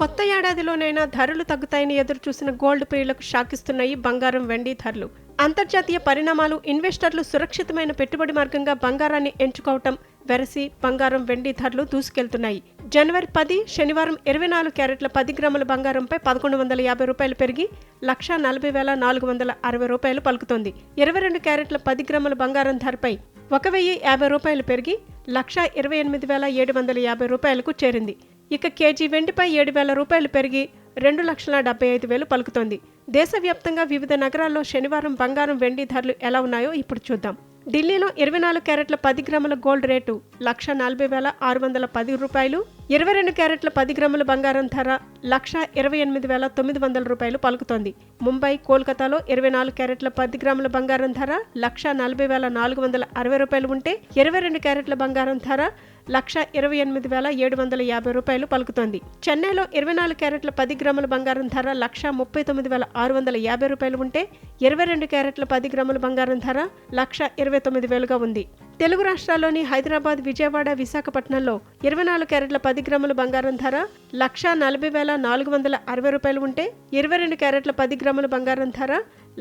కొత్త ఏడాదిలోనైనా ధరలు తగ్గుతాయని ఎదురు చూసిన గోల్డ్ ప్రియులకు షాకిస్తున్నాయి బంగారం వెండి ధరలు. అంతర్జాతీయ పరిణామాలు ఇన్వెస్టర్లు సురక్షితమైన పెట్టుబడి మార్గంగా బంగారాన్ని ఎంచుకోవటం వెరసి బంగారం వెండి ధరలు దూసుకెళ్తున్నాయి. జనవరి పది శనివారం ఇరవై నాలుగు క్యారెట్ల పది గ్రాముల బంగారంపై పదకొండు వందల యాభై రూపాయలు పెరిగి లక్ష నలభై వేల నాలుగు వందల అరవై రూపాయలు పలుకుతోంది. ఇరవై రెండు క్యారెట్ల పది గ్రాముల బంగారం ధరపై ఒక వెయ్యి యాభై రూపాయలు పెరిగి లక్ష ఇరవై ఎనిమిది వేల ఏడు వందల యాభై రూపాయలకు చేరింది. ఇక కేజీ వెండిపై ఏడు వేల రూపాయలు పెరిగి రెండు లక్షల డెబ్బై ఐదు వేలు పలుకుతోంది. దేశవ్యాప్తంగా వివిధ నగరాల్లో శనివారం బంగారం వెండి ధరలు ఎలా ఉన్నాయో ఇప్పుడు చూద్దాం. ఢిల్లీలో ఇరవై నాలుగు క్యారెట్ల పది గ్రాముల గోల్డ్ రేటు లక్ష నలభై వేల ఆరు వందల పది రూపాయలు ఇరవై రెండు క్యారెట్ల పది గ్రాముల బంగారం ధర లక్ష ఇరవై ఎనిమిది వేల తొమ్మిది వందల రూపాయలు పలుకుతోంది. ముంబై కోల్కతాలో ఇరవై నాలుగు క్యారెట్ల పది గ్రాముల బంగారం ధర లక్ష నలభై వేల నాలుగు వందల అరవై రూపాయలు ఉంటే ఇరవై రెండు క్యారెట్ల బంగారం ధర లక్ష ఇరవై ఎనిమిది వేల ఏడు వందల యాభై రూపాయలు పలుకుతోంది. చెన్నైలో ఇరవై నాలుగు క్యారెట్ల పది గ్రాముల బంగారం ధర లక్ష ముప్పై తొమ్మిది వేల ఆరు వందల యాభై రూపాయలు ఉంటే ఇరవై రెండు క్యారెట్ల పది గ్రాముల బంగారం ధర లక్ష ఇరవై తొమ్మిది వేలుగా ఉంది. తెలుగు రాష్ట్రాల్లోని హైదరాబాద్ విజయవాడ విశాఖపట్నంలో ఇరవై నాలుగు క్యారెట్ల పది గ్రాముల బంగారం ధర లక్ష నలభై వేల నాలుగు వందల అరవై రూపాయలు ఉంటే ఇరవై రెండు క్యారెట్ల పది గ్రాముల బంగారం ధర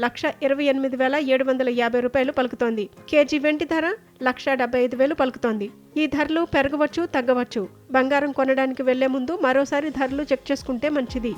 లక్ష ఇరవై ఎనిమిది వేల ఏడు వందల యాభై రూపాయలు పలుకుతోంది. కేజీ వెండి ధర లక్ష డెబ్బై ఐదు వేలు పలుకుతోంది. ఈ ధరలు పెరగవచ్చు తగ్గవచ్చు. బంగారం కొనడానికి వెళ్ళే ముందు మరోసారి ధరలు చెక్ చేసుకుంటే మంచిది.